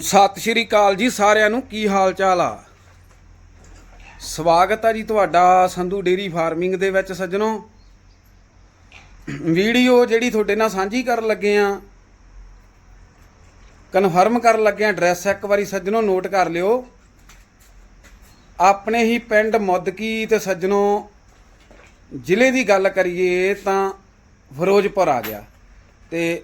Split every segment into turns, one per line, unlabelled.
ਸਤਿ ਸ਼੍ਰੀ ਅਕਾਲ ਜੀ ਸਾਰਿਆਂ ਨੂੰ, ਕੀ ਹਾਲ ਚਾਲ ਆ? ਸਵਾਗਤ ਆ ਜੀ ਤੁਹਾਡਾ ਸੰਧੂ ਡੇਰੀ ਫਾਰਮਿੰਗ ਦੇ ਵਿੱਚ ਸੱਜਣੋ। ਵੀਡੀਓ ਜਿਹੜੀ ਤੁਹਾਡੇ ਨਾਲ ਸਾਂਝੀ ਕਰਨ ਲੱਗੇ ਆ, ਕਨਫਰਮ ਕਰਨ ਲੱਗੇ ਆ ਐਡਰੈਸ, ਇੱਕ ਵਾਰੀ ਸੱਜਣੋ ਨੋਟ ਕਰ ਲਿਓ। ਆਪਣੇ ਹੀ ਪਿੰਡ ਮੁੱਦਕੀ ਤੇ ਸੱਜਣੋ, ਜ਼ਿਲ੍ਹੇ ਦੀ ਗੱਲ ਕਰੀਏ ਤਾਂ ਫਿਰੋਜ਼ਪੁਰ ਆ ਗਿਆ। ਤੇ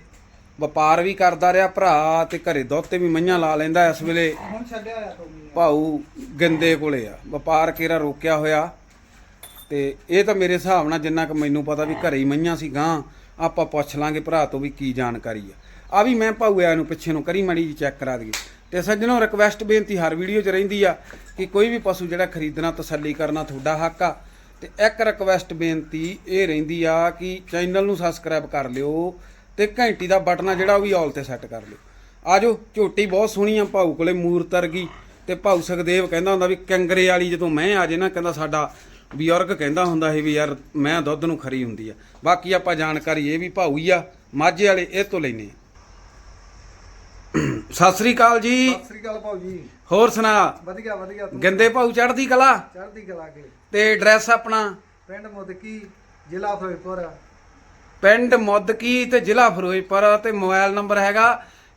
ਵਪਾਰ ਵੀ ਕਰਦਾ ਰਿਹਾ ਭਰਾ ਤੇ ਘਰੇ ਦੁੱਧ ਤੇ ਵੀ ਮਈਆਂ ਲਾ ਲੈਂਦਾ ਇਸ ਵੇਲੇ।
ਹੁਣ ਛੱਡਿਆ ਤੋਂ ਮਹੀਨੇ
ਭਾਊ ਗੰਦੇ ਕੋਲੇ ਆ। ਵਪਾਰ ਕੇਰਾ ਰੋਕਿਆ ਹੋਇਆ? ਤੇ ਇਹ ਤਾਂ ਮੇਰੇ ਹਿਸਾਬ ਨਾਲ ਜਿੰਨਾ ਕਿ ਮੈਨੂੰ ਪਤਾ ਵੀ ਘਰੇ ਹੀ ਮਈਆਂ ਸੀ ਗਾਂ ਆਪਾਂ ਪੁੱਛ ਲਾਂਗੇ ਭਰਾ ਤੋਂ ਵੀ ਕੀ ਜਾਣਕਾਰੀ ਆ। ਆ ਵੀ ਮੈਂ ਭਾਊ ਆ ਨੂੰ ਪਿੱਛੇ ਨੂੰ ਕਰੀ ਮੜੀ ਜੀ ਚੈੱਕ ਕਰਾ ਦਈਏ। ਤੇ ਸੱਜਣੋ ਰਿਕਵੈਸਟ ਬੇਨਤੀ ਹਰ ਵੀਡੀਓ 'ਚ ਰਹਿੰਦੀ ਆ ਕਿ ਕੋਈ ਵੀ ਪਸ਼ੂ ਜਿਹੜਾ ਖਰੀਦਣਾ ਤਸੱਲੀ ਕਰਨਾ ਤੁਹਾਡਾ ਹੱਕ ਆ। ਤੇ ਇੱਕ ਰਿਕਵੈਸਟ ਬੇਨਤੀ ਇਹ ਰਹਿੰਦੀ ਆ ਕਿ ਚੈਨਲ ਨੂੰ ਸਬਸਕ੍ਰਾਈਬ ਕਰ ਲਿਓ। ਤੇ ਘੰਟੀ ਦਾ ਬਟਨ ਆ ਜਿਹੜਾ ਉਹ ਵੀ ਆਲ ਤੇ ਸੈੱਟ ਕਰ ਲਿਓ। ਆਜੋ ਝੋਟੀ ਬਹੁਤ ਸੋਹਣੀ ਆ ਭਾਊ ਕੋਲੇ ਮੂਰਤ ਵਰਗੀ ਤੇ ਭਾਊ ਸੁਖਦੇਵ ਕਹਿੰਦਾ ਹੁੰਦਾ ਵੀ ਕੰਗਰੇ ਵਾਲੀ ਜਦੋਂ ਮੈਂ ਆ ਜੇ ਨਾ ਕਹਿੰਦਾ ਸਾਡਾ ਬਜ਼ੁਰਗ ਕਹਿੰਦਾ ਹੁੰਦਾ ਸੀ ਵੀ ਯਾਰ ਮੈਂ ਦੁੱਧ ਨੂੰ ਖਰੀ ਹੁੰਦੀ ਆ। ਬਾਕੀ ਆਪਾਂ ਜਾਣਕਾਰੀ ਇਹ ਵੀ ਭਾਊ ਹੀ ਆ ਮਾਝੇ ਵਾਲੇ ਇਹ ਤੋਂ ਲੈਨੇ ਸਤਿ ਸ੍ਰੀ ਅਕਾਲ ਜੀ।
ਸਤਿ ਸ੍ਰੀ ਅਕਾਲ ਭਾਊ ਜੀ।
ਹੋਰ ਸੁਣਾ
ਵਧੀਆ ਵਧੀਆ ਤੂੰ
ਗੰਦੇ ਭਾਊ ਚੜ੍ਹਦੀ ਕਲਾ?
ਚੜ੍ਹਦੀ ਕਲਾ ਕੇ
ਤੇ ਐਡਰੈਸ ਆਪਣਾ?
ਪਿੰਡ ਮੁਦਕੀ ਜ਼ਿਲ੍ਹਾ ਫਿਰੋਜ਼ਪੁਰ।
ਪਿੰਡ ਮੁੱਦਕੀ ਤੇ ਜ਼ਿਲ੍ਹਾ ਫਿਰੋਜ਼ਪੁਰ ਤੇ ਮੋਬਾਈਲ ਨੰਬਰ ਹੈਗਾ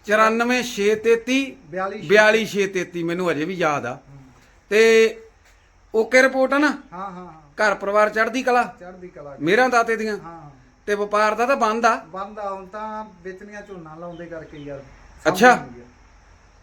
94633
42
42633 ਮੈਨੂੰ ਅਜੇ ਵੀ ਯਾਦ ਆ। ਤੇ ਓਕੇ ਰਿਪੋਰਟ ਆ ਨਾ?
ਹਾਂ ਹਾਂ
ਘਰ ਪਰਿਵਾਰ ਚੜ੍ਹਦੀ ਕਲਾ?
ਚੜ੍ਹਦੀ ਕਲਾ
ਮੇਰਾ ਦਾਤੇ ਦੀਆਂ?
ਹਾਂ।
ਤੇ ਵਪਾਰ ਦਾ ਤਾਂ ਬੰਦ ਆ?
ਬੰਦ ਆ ਹੁਣ ਤਾਂ ਵੇਚਣੀਆਂ ਝੋਨਾ ਲਾਉਂਦੇ ਕਰਕੇ ਯਾਰ।
ਅੱਛਾ।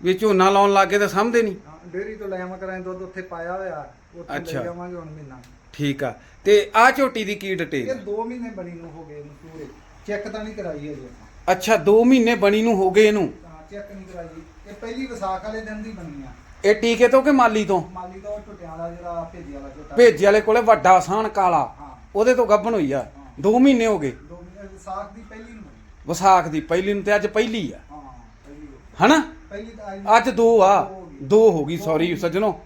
ਵੀ ਝੋਨਾ ਲਾਉਣ ਲੱਗੇ ਤਾਂ ਸਮਝਦੇ ਨਹੀਂ?
ਡੇਰੀ ਤੋਂ ਲੈ ਆਵਾਂ ਕਰਾਂ ਦੁੱਧ ਉੱਥੇ ਪਾਇਆ ਹੋਇਆ ਉੱਥੇ। ਲੈ ਜਾਵਾਂਗੇ ਹੁਣ ਮਹੀਨਾ।
ਠੀਕ ਆ। ਤੇ ਆ ਝੋਟੀ ਦੀ ਕੀ ਡਿਟੇਲ
ਇਹ 2 ਮਹੀਨੇ ਬਣੀ ਨੂੰ ਹੋ ਗਏ ਇਹਨੂੰ ਪੂਰੇ। ਚੈੱਕ ਤਾਂ ਨਹੀਂ ਕਰਾਈ ਅਜੇ ਆਪਾਂ।
ਅੱਛਾ 2 ਮਹੀਨੇ ਬਣੀ ਨੂੰ ਹੋ ਗਏ ਇਹਨੂੰ?
ਹਾਂ ਚੈੱਕ ਨਹੀਂ ਕਰਾਈ ਇਹ ਪਹਿਲੀ ਵਿਸਾਖ ਵਾਲੇ ਦਿਨ ਦੀ ਬਣੀ ਆ।
ਇਹ ਟੀਕੇ ਤੋਂ ਕਿ ਮਾਲੀ ਤੋਂ?
ਮਾਲੀ ਦਾ ਉਹ ਟੁੱਟਿਆ ਵਾਲਾ ਜਿਹੜਾ ਭੇਜੀ ਵਾਲਾ ਝੋਟਾ।
ਭੇਜੇ ਵਾਲੇ ਕੋਲੇ ਵੱਡਾ ਸਾਨ ਕਾਲਾ।
ਹਾਂ।
ਉਹਦੇ ਤੋਂ ਗੱਭਣ ਹੋਈ ਆ। 2 ਮਹੀਨੇ ਹੋ ਗਏ।
ਦੋ ਮਹੀਨੇ ਵਿਸਾਖ ਦੀ ਪਹਿਲੀ ਨੂੰ ਬਣੀ।
ਵਿਸਾਖ ਦੀ ਪਹਿਲੀ ਨੂੰ ਤੇ ਅੱਜ ਪਹਿਲੀ ਆ।
ਹਾਂ ਪਹਿਲੀ ਹੋ
ਹਨਾ?
ਪਹਿਲੀ ਤਾਂ ਆਈ
ਅੱਜ ਦੋ ਆ। ਦੋ ਹੋ ਗਈ। ਸੌਰੀ ਸੱਜਣੋ।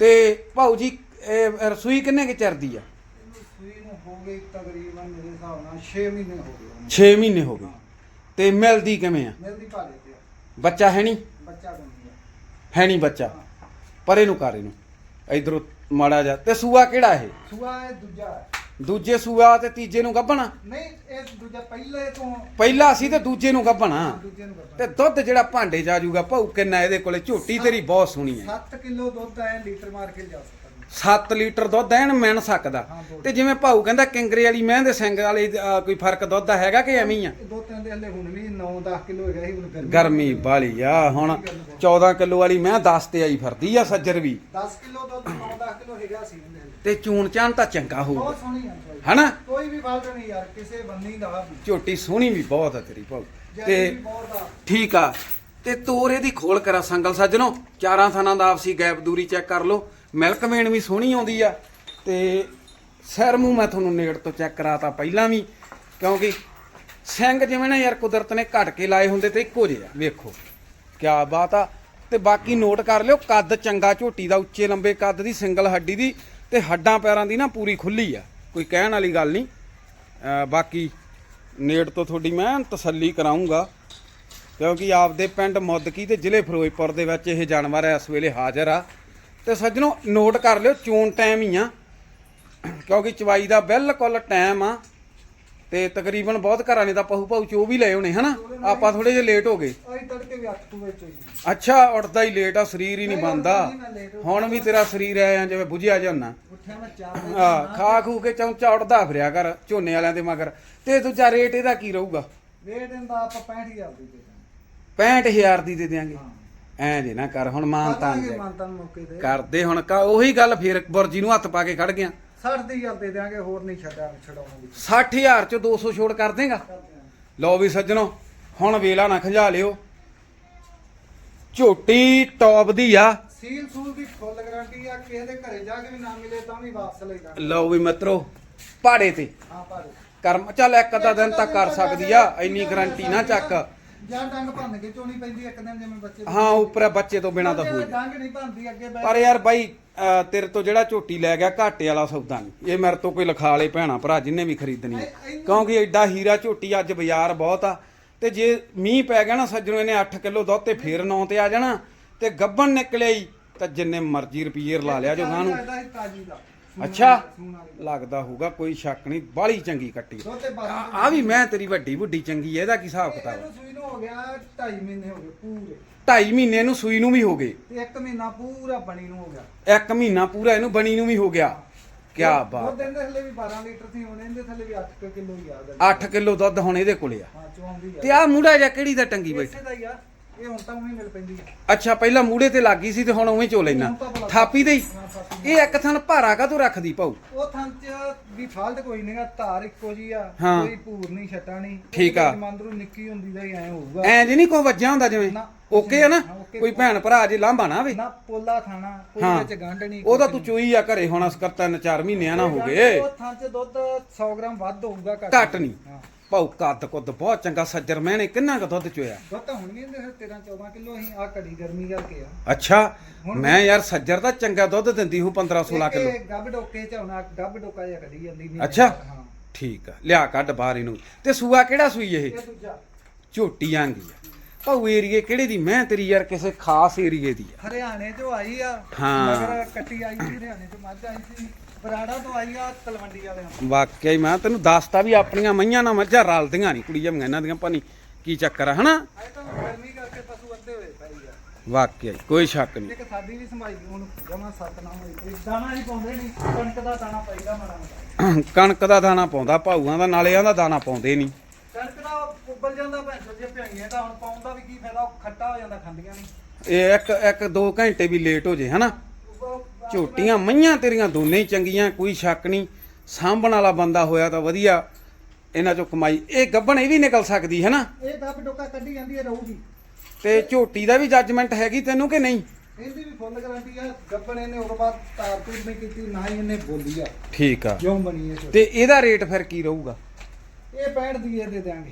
ਤੇ ਭਾਊ ਜੀ ਇਹ ਰਸੋਈ ਕਿੰਨੇ ਕਿ ਚਿਰਦੀ ਆ?
ਸੂਈ ਨੂੰ ਹੋ ਗਏ ਤਕਰੀਬਨ ਮੇਰੇ ਹਿਸਾਬ ਨਾਲ 6 ਮਹੀਨੇ ਹੋ ਗਏ ਉਹਨੂੰ।
6 ਮਹੀਨੇ ਹੋ ਗਏ। ਤੇ ਮਿਲਦੀ ਕਿਵੇਂ ਆ?
ਮਿਲਦੀ ਭਾਲੇ ਤੇ ਆ।
ਬੱਚਾ ਹੈ ਨਹੀਂ?
ਬੱਚਾ ਬੰਦੀ ਆ।
ਹੈ ਨਹੀਂ ਬੱਚਾ? ਪਰੇ ਨੂੰ ਕਰ ਇਹਨੂੰ। ਇਧਰੋਂ ਮਾੜਾ ਜਾ ਤੇ ਸੂਆ ਕਿਹੜਾ ਇਹ?
ਸੂਆ ਇਹ ਦੂਜਾ ਹੈ।
ਦੂਜੇ ਸੂਆ ਤੇ ਤੀਜੇ ਨੂੰ ਗੱਭਣਾ?
ਨਹੀਂ ਇਹ ਦੂਜਾ ਪਹਿਲੇ ਤੋਂ
ਪਹਿਲਾ ਸੀ ਤੇ ਦੂਜੇ ਨੂੰ ਗੱਭਣਾ।
ਦੂਜੇ ਨੂੰ ਬੱਚਾ
ਤੇ ਦੁੱਧ ਜਿਹੜਾ ਭਾਂਡੇ 'ਚ ਆ ਜਾਊਗਾ ਭਾਊ ਕਿੰਨਾ ਇਹਦੇ ਕੋਲੇ? ਝੋਟੀ ਤੇਰੀ ਬਹੁਤ ਸੋਹਣੀ ਹੈ।
7 ਕਿਲੋ ਦੁੱਧ ਹੈ ਲੀਟਰ ਮਾਰ ਕੇ ਜਾ ਸਕਦਾ
7 ਲੀਟਰ ਦੁੱਧ ਐਨ ਮਿਣ ਸਕਦਾ।
ਹਾਂ।
ਤੇ ਜਿਵੇਂ ਭਾਊ ਕਹਿੰਦਾ ਕਿੰਗਰੇ ਵਾਲੀ ਮੈਂ ਦੇ ਸਿੰਘ ਵਾਲੇ ਕੋਈ ਫ਼ਰਕ ਦੁੱਧ ਦਾ ਹੈਗਾ ਕਿ ਐਵੇਂ ਹੀ ਆ?
ਦੋ ਤਿੰਨ ਦੇ ਹਲੇ ਹੁਣ ਵੀ 9-10 ਕਿਲੋ ਹੈਗਾ ਸੀ ਹੁਣ ਗਰਮੀ
ਗਰਮੀ ਬਾਲੀ ਆ ਹੁਣ 14 ਕਿਲੋ ਵਾਲੀ ਮੈਂ 10 ਤੇ ਆਈ ਫਿਰਦੀ ਆ ਸੱਜਰ ਵੀ।
10 ਕਿਲੋ ਦੁੱਧ 9-10 ਕਿਲੋ ਹੈਗਾ ਸੀ ਇਹਦੇ ਹਲੇ।
ਤੇ ਚੂਣ ਚਾਣ ਤਾਂ ਚੰਗਾ ਹੋਊਗਾ
ਬਹੁਤ ਸੋਹਣੀ ਹੈ ਭਾਈ।
ਹਨਾ?
ਕੋਈ ਵੀ ਫਾਲਟ ਨਹੀਂ ਯਾਰ ਕਿਸੇ ਬੰਨੀ ਦਾ ਵੀ।
ਝੋਟੀ ਸੋਹਣੀ ਵੀ ਬਹੁਤ ਆ ਤੇਰੀ ਭਾਊ।
ਜੈਸੀ
ਤੇ
ਵੀ ਬਹੁਤ ਆ।
ਠੀਕ ਆ। ਤੇ ਤੋਰੇ ਦੀ ਖੋਲ ਕਰਾ ਸੰਗਲ ਸੱਜਣੋ। ਚਾਰਾਂ ਥਾਨਾਂ ਦਾ ਆਪਸੀ ਗੈਪ ਦੂਰੀ ਚੈੱਕ ਕਰ ਲਓ। ਮਿਲਕ ਵੇਣ ਵੀ ਸੋਹਣੀ ਆਉਂਦੀ ਆ ਤੇ ਸਿਰ ਮੂੰਹ ਮੈਂ ਤੁਹਾਨੂੰ ਨੇੜ ਤੋਂ ਚੈੱਕ ਕਰਾਤਾ ਪਹਿਲਾਂ ਵੀ, ਕਿਉਂਕਿ ਸਿੰਘ ਜਿਵੇਂ ਨਾ ਯਾਰ ਕੁਦਰਤ ਨੇ ਘਟ ਕੇ ਲਾਏ ਹੁੰਦੇ ਤੇ ਇੱਕੋ ਜਿਹੇ ਆ, ਵੇਖੋ। ਕਿਆ ਬਾਤ ਆ। ਤੇ ਬਾਕੀ ਨੋਟ ਕਰ ਲਿਓ, ਕੱਦ ਚੰਗਾ ਝੋਟੀ ਦਾ, ਉੱਚੇ ਲੰਬੇ ਕੱਦ ਦੀ, ਸਿੰਗਲ ਹੱਡੀ ਦੀ, ਤੇ ਹੱਡਾਂ ਪੈਰਾਂ ਦੀ ਨਾ ਪੂਰੀ ਖੁੱਲੀ ਆ, ਕੋਈ ਕਹਿਣ ਵਾਲੀ ਗੱਲ ਨਹੀਂ। ਬਾਕੀ ਨੇੜ ਤੋਂ ਤੁਹਾਡੀ ਮੈਂ ਤਸੱਲੀ ਕਰਾਉਂਗਾ ਕਿਉਂਕਿ ਆਪਦੇ ਪਿੰਡ ਮੁੱਦਕੀ ਤੇ ਜ਼ਿਲ੍ਹੇ ਫਿਰੋਜ਼ਪੁਰ ਦੇ ਵਿੱਚ ਇਹ ਜਾਨਵਰ ਇਸ ਵੇਲੇ ਹਾਜ਼ਰ ਆ। ਤੇ ਸੱਜਣੋ ਨੋਟ ਕਰ ਲਿਓ ਚੋਣ ਟਾਈਮ ਹੀ ਆ। ਕਿਉਂਕਿ ਚਵਾਈ ਦਾ ਬਿਲਕੁਲ ਟਾਈਮ ਆ। ਤੇ ਤਕਰੀਬਨ ਬਹੁਤ ਘਰਾਂ ਨੇ ਤਾਂ ਪਹੂ ਪਾਉ ਚੋ ਵੀ ਲਏ ਹੋਣੇ ਹਨਾ? ਆਪਾਂ ਥੋੜੇ ਜਿਹਾ ਲੇਟ ਹੋ ਗਏ।
ਅੱਜ ਤੜਕੇ ਵੀ 8 ਵਜੇ ਹੋਈ।
ਅੱਛਾ ਉੱਠਦਾ ਹੀ ਲੇਟ ਆ ਸਰੀਰ ਹੀ ਨਹੀਂ ਬੰਦਾ ਹੁਣ ਵੀ ਤੇਰਾ ਸਰੀਰ ਐ ਜਿਵੇਂ ਬੁਝਿਆ ਜਾਂਦਾ
ਉੱਠਿਆ ਮੈਂ
ਆ ਖਾ ਖੂ ਕੇ ਚੌਂਚਾ ਉੱਡਦਾ ਫਿਰਿਆ ਕਰ ਝੋਨੇ ਵਾਲਿਆਂ ਦੇ ਮਗਰ। ਤੇ ਦੂਜਾ ਰੇਟ ਇਹਦਾ ਕੀ ਰਹੂਗਾ?
ਵੇਟ ਇਹਦਾ ਆਪਾਂ 65000 ਦੀ ਦੇ ਦਾਂਗੇ।
65000 ਦੀ ਦੇ ਦਿਆਂਗੇ।
ਹਾਂ।
ਐ ਜੇ ਨਾ ਕਰ ਹੁਣ ਮਾਨ ਤਾਂ
ਕਰਾਂਗੇ ਮਾਨਤਾਨ ਮੌਕੇ ਤੇ।
ਕਰਦੇ ਹੁਣ ਕ- ਉਹੀ ਗੱਲ ਫੇਰ ਬੁਰਜੀ ਨੂੰ ਹੱਥ ਪਾ ਕੇ ਖੜ ਗਿਆ।
60 ਦੀ ਗੱਲ ਦੇ ਦਿਆਂਗੇ ਹੋਰ ਨਹੀਂ ਛੱਡਾਂ ਛਡਾਉਣਾ ਵੀ।
60000 ਚ 200 ਛੋੜ ਕਰ ਦੇਗਾ। ਲਓ ਵੀ ਸੱਜਣੋ ਹੁਣ ਵੇਲਾ ਨਾ ਖੰਝਾ ਲਿਓ। ਝੋਟੀ ਟੌਪ ਦੀ ਆ।
ਸੀਲ ਸੂਲ ਦੀ ਫੁੱਲ ਗਾਰੰਟੀ ਆ ਕਿਸੇ ਦੇ ਘਰੇ ਜਾ ਕੇ ਵੀ ਨਾ ਮਿਲੇ ਤਾਂ ਵੀ ਵਾਪਸ ਲੈ ਜਾਣਾ।
ਲਓ ਵੀ ਮਿੱਤਰੋ ਪਹਾੜੇ ਤੇ।
ਹਾਂ ਭਾਜੀ
ਕਰਮ ਚੱਲ ਇੱਕ ਅੱਧਾ ਦਿਨ ਤਾਂ ਕਰ ਸਕਦੀ ਆ ਇੰਨੀ ਗਾਰੰਟੀ ਨਾ ਚੱਕ।
ਜਾਂ ਡੰਗ ਭੰਨ ਕੇ ਚੋਣੀ ਪੈਂਦੀ ਇੱਕ ਦਿਨ ਜਿਵੇਂ ਬੱਚੇ
ਹਾਂ ਉੱਪਰ ਬੱਚੇ ਤੋਂ ਬਿਨਾ ਤਾਂ ਹੋਈ
ਡੰਗ ਨਹੀਂ ਭੰਨਦੀ ਅੱਗੇ ਬੈ
ਪਰ ਯਾਰ ਬਾਈ ਅਹ ਤੇਰੇ ਤੋਂ ਜਿਹੜਾ ਝੋਟੀ ਲੈ ਗਿਆ ਘਾਟੇ ਵਾਲਾ ਸੌਦਾ ਨਹੀਂ। ਇਹ ਮੇਰੇ ਤੋਂ ਕੋਈ ਲਿਖਾ ਲੇ ਭੈਣਾ ਭਰਾ ਜਿੰਨੇ ਵੀ ਖਰੀਦਣੀ ਹੈ। ਕਿਉਂਕਿ ਐਡਾ ਹੀਰਾ ਝੋਟੀ ਅੱਜ ਬਾਜ਼ਾਰ ਬਹੁਤ ਆ। ਤੇ ਜੇ ਮੀਂਹ ਪੈ ਗਿਆ ਨਾ ਸੱਜਣੋ ਇਹਨੇ 8 ਕਿਲੋ ਦੁੱਧ ਤੇ ਫੇਰ 9 ਤੇ ਆ ਜਾਣਾ। ਤੇ ਗੱਬਣ ਨਿਕਲਿਆ ਹੀ ਤਾਂ ਜਿੰਨੇ ਮਰਜ਼ੀ ਰੁਪਈਏ ਲਾ ਲਿਆ ਜੋ ਗਾਂ ਨੂੰ
ਇਹਦਾ ਹੀ ਤਾਜੀ ਦਾ। ਸੂਣ
ਅੱਛਾ
ਵਾਲੀ- ਸੂਣ ਵਾਲੀ।
ਲੱਗਦਾ ਹੋਊਗਾ ਕੋਈ ਸ਼ੱਕ ਨਹੀਂ ਬਾਹਲੀ ਚੰਗੀ ਕੱਟੀ।
ਦੁੱਧ ਤੇ
ਆ ਵੀ ਮੈਂ ਤੇਰੀ ਵੱਡੀ ਵੱਡੀ ਚੰਗੀ ਇਹਦਾ ਕੀ ਹਿਸਾਬ ਕਿਤਾਬ
ਇਹਨੂੰ ਸੂਈ ਨੂੰ ਹੋ ਗਿਆ 2.5 ਮਹੀਨੇ ਹੋ ਗਏ ਪੂਰੇ।
2.5 ਮਹੀਨੇ ਨੂੰ ਸੂਈ ਨੂੰ ਵੀ ਹੋ ਗਏ।
ਤੇ 1 ਮਹੀਨਾ ਪੂਰਾ ਬਣੀ ਨੂੰ ਹੋ ਗਿਆ।
ਇੱਕ ਮਹੀਨਾ ਪੂਰਾ ਇਹਨੂੰ ਬਣੀ ਨੂੰ ਵੀ ਹੋ ਗਿਆ। ਕੀ
ਉਹ
ਬਾਤ।
ਦਿਨ ਦੇ ਥੱਲੇ ਵੀ 12 ਲੀਟਰ ਸੀ ਹੁਣ ਇਹਦੇ ਥੱਲੇ ਵੀ 8 ਕਿਲੋ ਹੀ ਆ।
8 ਕਿਲੋ ਦੁੱਧ ਹੁਣ ਇਹਦੇ ਕੋਲੇ ਆ।
ਹਾਂ ਚੋਂਦੀ ਆ।
ਤੇ ਆ ਮੂੜਾ ਜਾਂ ਕਿਹੜੀ ਦਾ ਟੰਗੀ ਬੈਠੀ?
ਇਸੇ ਦਾ ਹੀ ਆ। ਇਹ ਹੁਣ ਤਾਂ ਉਵੇਂ ਮਿਲ ਪੈਂਦੀ ਆ।
ਅੱਛਾ ਪਹਿਲਾਂ ਮੂੜੇ ਤੇ ਲੱਗੀ ਸੀ ਤੇ ਹੁਣ ਉਵੇਂ ਚੋ ਲੈਣਾ ਥਾਪੀ ਦੇ ਹੀ। ਇਹ ਇੱਕ ਥਣ ਭਾਰਾ ਕਾ ਤੂੰ ਰੱਖਦੀ ਪਾਉ
ਉਹ ਥਾਂ ਚ ਵੀ ਫਾਲਟ ਕੋਈ ਨਹੀਂਗਾ ਧਾਰ ਇੱਕੋ ਜੀ ਆ।
ਹਾਂ।
ਕੋਈ ਭੂਰ ਨਹੀਂ ਛਟਾ ਨਹੀਂ
ਠੀਕ ਆ।
ਮੰਦਰੂ ਨਿੱਕੀ ਹੁੰਦੀ ਦਾ ਹੀ ਐ ਹੋਊਗਾ।
ਐਂ ਜੀ ਨਹੀਂ ਕੋਈ ਵੱਜਿਆ ਹੁੰਦਾ ਜਿਵੇਂ।
ਨਾ,
ਓਕੇ ਆ ਨਾ?
ਹਾਂ, ਓਕੇ।
ਕੋਈ ਭੈਣ ਭਰਾ ਜੇ ਲਾਂਭਾ ਨਾ ਵੇ
ਨਾ ਪੋਲਾ ਥਾਣਾ ਕੋਈ
ਹਾਂ।
ਵਿੱਚ ਗੰਢ ਨਹੀਂ
ਉਹਦਾ ਤੂੰ। ਚੋਈ ਆ ਘਰੇ ਹੁਣ ਅਸਕਰ ਤਿੰਨ ਚਾਰ ਮਹੀਨਿਆਂ ਨਾ ਹੋ ਗਏ।
ਉਹ ਥਾਂ ਚ ਦੁੱਧ 100 ਗ੍ਰਾਮ ਵੱਧ ਹੋਊਗਾ ਘੱਟ।
ਘੱਟ ਨਹੀਂ
ਹਾਂ।
ਪਾਉ ਕੱਦ ਕੁੱਦ ਬਹੁਤ ਚੰਗਾ ਸੱਜਰ ਮੈਨੇ ਕਿੰਨਾ ਕੁ ਦੁੱਧ ਚੋਇਆ?
ਦੁੱਧ ਤਾਂ ਹੋਣਗੇ ਇਹਦੇ ਫਿਰ 13 14 ਕਿਲੋ ਅਸੀਂ ਆ ਘੜੀ ਗਰਮੀ ਕਰਕੇ ਆ।
ਅੱਛਾ
ਹੁਣ-
ਮੈਂ ਯਾਰ ਸੱਜਰ ਦਾ ਚੰਗਾ ਦੁੱਧ ਦਿੰਦੀ ਹੂੰ 15 16
ਇੱਕ
ਕਿਲੋ।
ਇਹ ਗੱਬ ਡੋਕੇ ਚ ਹੋਣਾ ਗੱਬ ਡੋਕਾ ਜਿਹਾ ਕਢੀ ਜਾਂਦੀ ਨਹੀਂ
ਅੱਛਾ।
ਹਾਂ।
ਠੀਕ ਆ ਲਿਆ ਕੱਢ ਬਾਹਰ ਇਹਨੂੰ। ਤੇ ਸੂਆ ਕਿਹੜਾ ਸੂਈ ਇਹ?
ਇਹ ਦੂਜਾ।
ਝੋਟੀ ਆਂਗੀ ਆ। ਪਾਉ ਏਰੀਏ ਕਿਹੜੇ ਦੀ? ਮੈਂ ਤੇਰੀ ਯਾਰ ਕਿਸੇ ਖਾਸ ਏਰੀਏ ਦੀ ਆ।
ਹਰਿਆਣੇ ਚੋਂ ਆਈ ਆ
ਹਾਂ।
ਮਗਰ ਕੱਟੀ ਆਈ ਸੀ ਹਰਿਆਣੇ ਤੋਂ ਮੱਝ ਆਈ ਸੀ। ਬਰਾੜਾ ਤੋਂ ਆਈ ਆ ਤਲਵੰਡੀ ਵਾਲਿਆਂ ਤੋਂ।
ਵਾਕਿਆ ਹੀ ਮੈਂ ਤੈਨੂੰ ਦੱਸਤਾ ਵੀ ਆਪਣੀਆਂ ਮਈਆਂ ਨਾਲ ਮੱਝਾਂ ਰਲਦੀਆਂ ਨਹੀਂ ਕੁੜੀਆਂ ਮੈਂ ਇਹਨਾਂ ਦੀਆਂ ਪਾਣੀ ਕੀ ਚੱਕਰ ਆ ਹਨਾ?
ਅਜੇ ਤਾਂ ਗਰਮੀ ਕਰਕੇ ਪਸ਼ੂ ਅੱਧੇ ਹੋਏ ਪਈ ਆ।
ਵਾਕਿਆ ਹੀ ਕੋਈ ਸ਼ੱਕ ਨਹੀਂ।
ਇੱਕ ਸਾਡੀ ਵੀ ਸੰਭਾਈ ਹੁਣ ਜਮਾ ਸੱਤ ਨਾ ਹੋਈ ਤੇ ਦਾਣਾ ਹੀ ਪਾਉਂਦੇ ਨਹੀਂ ਕਣਕ ਦਾ ਦਾਣਾ ਪਾਈਦਾ ਮਾੜਾ ਮੋਟਾ।
ਕਣਕ ਦਾ ਦਾਣਾ ਪਾਉਂਦਾ ਭਾਊਆਂ ਦਾ ਨਾਲੇ ਆਂਦਾ ਦਾਣਾ ਪਾਉਂਦੇ ਨਹੀਂ।
ਕਣਕ ਦਾ ਉੱਬਲ ਜਾਂਦਾ ਭੈਂਸੋ ਜੇ ਭਿਆਈਆਂ ਤਾਂ ਹੁਣ ਪਾਉਣ ਦਾ ਵੀ ਕੀ ਫਾਇਦਾ ਉਹ ਖੱਟਾ ਹੋ ਜਾਂਦਾ ਖਾਂਦੀਆਂ ਨਹੀਂ।
ਇਹ ਇੱਕ ਇੱਕ ਦੋ ਘੰਟੇ ਵੀ ਲੇਟ ਹੋ ਜੇ ਹਨਾ? ਝੋਟੀਆਂ ਮਈਆਂ ਤੇਰੀਆਂ ਦੋਨੇ ਹੀ ਚੰਗੀਆਂ ਕੋਈ ਸ਼ੱਕ ਨਹੀਂ। ਸਾਂਭਣ ਵਾਲਾ ਬੰਦਾ ਹੋਇਆ ਤਾਂ ਵਧੀਆ। ਇਹਨਾਂ ਚੋਂ ਕਮਾਈ ਇਹ ਗੱਬਣ ਇਹ ਵੀ ਨਿਕਲ ਸਕਦੀ ਹੈ ਨਾ?
ਇਹ ਗੱਬ ਡੋਕਾ ਕੱਢੀ ਜਾਂਦੀ ਹੈ ਰਹੂਗੀ।
ਤੇ ਝੋਟੀ ਦਾ ਵੀ ਜੱਜਮੈਂਟ ਹੈਗੀ ਤੈਨੂੰ ਕਿ ਨਹੀਂ?
ਇਹਦੀ ਵੀ ਫੁੱਲ ਗਾਰੰਟੀ ਆ ਗੱਬਣ ਇਹਨੇ ਉਦੋਂ ਬਾਅਦ ਤਾਰ ਤੂਰ ਨਹੀਂ ਕੀਤੀ ਨਾ ਹੀ ਇਹਨੇ ਬੋਲੀ ਆ।
ਠੀਕ ਆ।
ਜਿਉਂ ਬਣੀ ਹੈ ਝੋਟੀ।
ਤੇ ਇਹਦਾ ਰੇਟ ਫਿਰ ਕੀ ਰਹੂਗਾ?
ਇਹ 65 ਦੀ ਇਹ ਦੇ ਦਿਆਂਗੇ।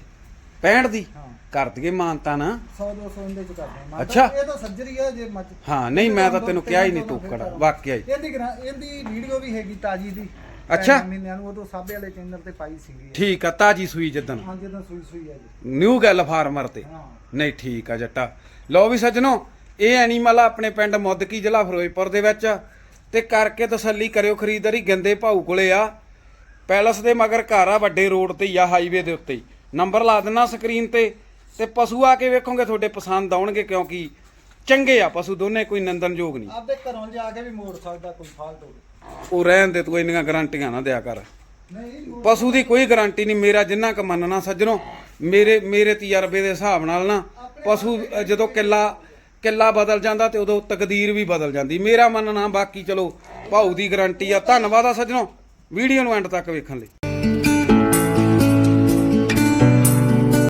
65 ਦੀ?
ਹਾਂ।
ਕਰ ਦਈਏ ਮਾਨਤਾ ਨਾ।
100 200 ਇਹਦੇ ਚ ਕਰਦੇ ਹਾਂ
ਅੱਛਾ।
ਇਹ ਤਾਂ ਸੱਜਰੀ ਆ ਜੇ ਮੱਝ।
ਹਾਂ ਨਹੀਂ ਮੈਂ ਤਾਂ ਤੈਨੂੰ ਕਿਹਾ ਹੀ ਨਹੀਂ ਤੋਕੜ ਵਾਕਿਆ ਹੀ।
ਇਹਦੀ ਗਰਾ- ਇਹਦੀ ਵੀਡੀਓ ਵੀ ਹੈਗੀ ਤਾਜੀ ਦੀ।
ਅੱਛਾ।
ਮਹੀਨਿਆਂ ਨੂੰ ਉਦੋਂ ਸਾਬੇ ਵਾਲੇ ਚੈਨਲ ਤੇ ਪਾਈ ਸੀਗੀ।
ਠੀਕ ਆ ਤਾਜੀ ਸੂਈ ਜਦਨ
ਹਾਂ ਜਦੋਂ ਸੂਈ ਸੂਈ ਹੈ ਜੀ।
ਨਿਊ ਗੱਲ ਫਾਰਮਰ ਤੇ।
ਹਾਂ।
ਨਹੀਂ ਠੀਕ ਆ ਜੱਟਾ। ਲਓ ਵੀ ਸੱਜਣੋ ਇਹ ਐਨੀਮਲ ਆ ਆਪਣੇ ਪਿੰਡ ਮੁੱਦਕੀ ਜ਼ਿਲ੍ਹਾ ਫਿਰੋਜ਼ਪੁਰ ਦੇ ਵਿੱਚ। ਤੇ ਕਰਕੇ ਤਸੱਲੀ ਕਰਿਓ ਖਰੀਦਦਾਰੀ ਗੰਦੇ ਭਾਊ ਕੋਲੇ ਆ। ਪੈਲਸ ਦੇ ਮਗਰ ਘਰ ਆ ਵੱਡੇ ਰੋਡ ਤੇ ਹੀ ਆ ਹਾਈਵੇ ਦੇ ਉੱਤੇ ਹੀ। ਨੰਬਰ ਲਾ ਦਿੰਨਾ ਸਕਰੀਨ ਤੇ ਤੇ ਪਸ਼ੂ ਆ ਕੇ ਵੇਖੋਗੇ ਤੁਹਾਡੇ ਪਸੰਦ ਆਉਣਗੇ ਕਿਉਂਕਿ ਚੰਗੇ ਆ ਪਸ਼ੂ ਦੋਨੇ ਕੋਈ ਨੰਦਨਯੋਗ ਨਹੀਂ।
ਆਪਦੇ ਘਰੋਂ ਜਾ ਕੇ ਵੀ ਮੋੜ ਸਕਦਾ ਕੋਈ ਹੋਵੇ
ਉਹ ਰਹਿਣ ਦੇ ਤੂੰ ਇੰਨੀਆਂ ਗਾਰੰਟੀਆਂ ਨਾ ਦਿਆ ਕਰ। ਪਸ਼ੂ ਦੀ ਕੋਈ ਗਾਰੰਟੀ ਨਹੀਂ ਮੇਰਾ ਜਿੰਨਾ ਕ ਮੰਨਣਾ ਸੱਜਣੋ ਮੇਰੇ ਮੇਰੇ ਤਜਰਬੇ ਦੇ ਹਿਸਾਬ ਨਾਲ ਨਾ ਪਸ਼ੂ ਜਦੋਂ ਕਿੱਲਾ ਕਿੱਲਾ ਬਦਲ ਜਾਂਦਾ ਤੇ ਉਦੋਂ ਤਕਦੀਰ ਵੀ ਬਦਲ ਜਾਂਦੀ। ਮੇਰਾ ਮੰਨਣਾ ਬਾਕੀ ਚਲੋ ਭਾਊ ਦੀ ਗਾਰੰਟੀ ਆ। ਧੰਨਵਾਦ ਆ ਸੱਜਣੋ ਵੀਡੀਓ ਨੂੰ ਐਂਡ ਤੱਕ ਵੇਖਣ ਲਈ।